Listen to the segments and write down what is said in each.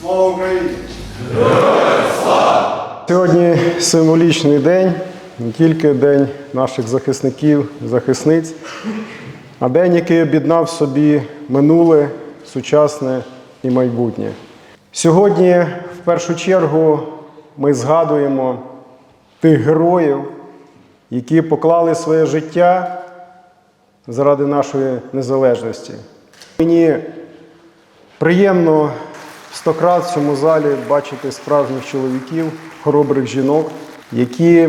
Слава Україні! Сьогодні символічний день, не тільки день наших захисників, захисниць, а день, який об'єднав собі минуле, сучасне і майбутнє. Сьогодні, в першу чергу, ми згадуємо тих героїв, які поклали своє життя заради нашої незалежності. Мені приємно стократ в цьому залі бачити справжніх чоловіків, хоробрих жінок, які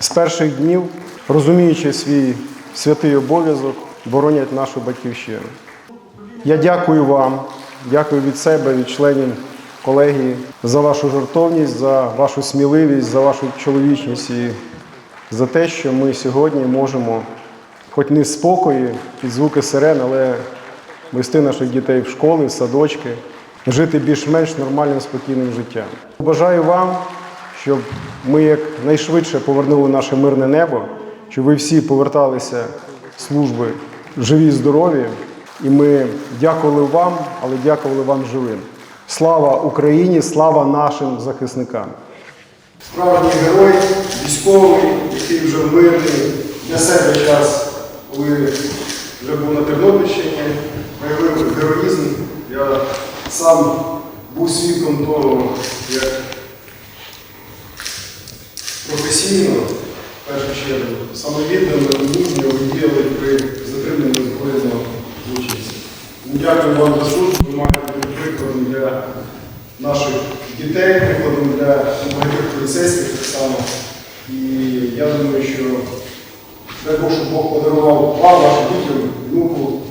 з перших днів, розуміючи свій святий обов'язок, боронять нашу батьківщину. Я дякую вам, дякую від себе, від членів колегії за вашу жертовність, за вашу сміливість, за вашу чоловічність і за те, що ми сьогодні можемо, хоч не спокої, під звуки сирен, але вести наших дітей в школи, в садочки, жити більш-менш нормальним, спокійним життям. Бажаю вам, щоб ми якнайшвидше повернули наше мирне небо, щоб ви всі поверталися з служби живі, здорові, і ми дякували вам, але дякували вам живим. Слава Україні, слава нашим захисникам! Справжній герой, військовий, який вже в мирний для себе час, коли вже був на Тернопільщині, сам був свідком того, як професійно, в першу чергу, самовіддано, мужньо діяли при затриманні збройного злочинця. Дякую вам за службу, ви маєте бути прикладом для наших дітей, прикладом для багатьох поліцейських так само. І я думаю, що дай Бог, щоб Бог подарував вам, вашим дітям, внуку,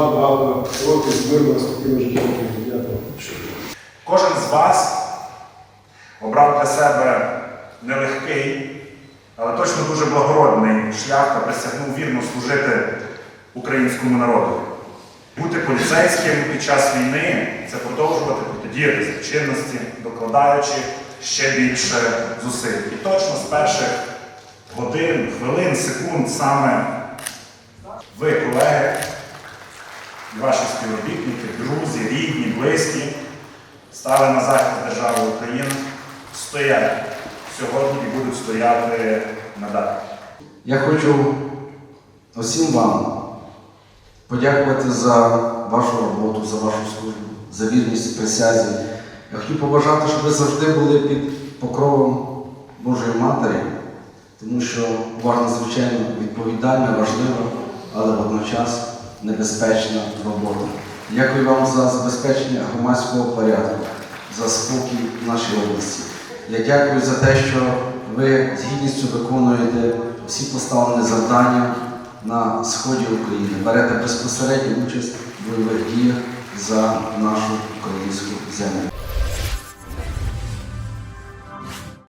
багато-багато років з мирного спокійного життя. Дякую. Кожен з вас обрав для себе нелегкий, але точно дуже благородний шлях та присягнув вірно служити українському народу. Бути поліцейським під час війни це продовжувати протидіяти злочинності, докладаючи ще більше зусиль. І точно з перших годин, хвилин, секунд саме ви, колеги, і ваші співробітники, друзі, рідні, близькі стали на захист держави України, стоять сьогодні і будуть стояти надалі. Я хочу усім вам подякувати за вашу роботу, за вашу службу, за вірність присязі. Я хотів побажати, щоб ви завжди були під покровом Божої Матері, тому що у вас надзвичайно відповідальна, важлива, але водночас небезпечна робота. Дякую вам за забезпечення громадського порядку, за спокій в нашій області. Я дякую за те, що ви з гідністю виконуєте всі поставлені завдання на сході України, берете безпосередню участь в бойових діях за нашу українську землю.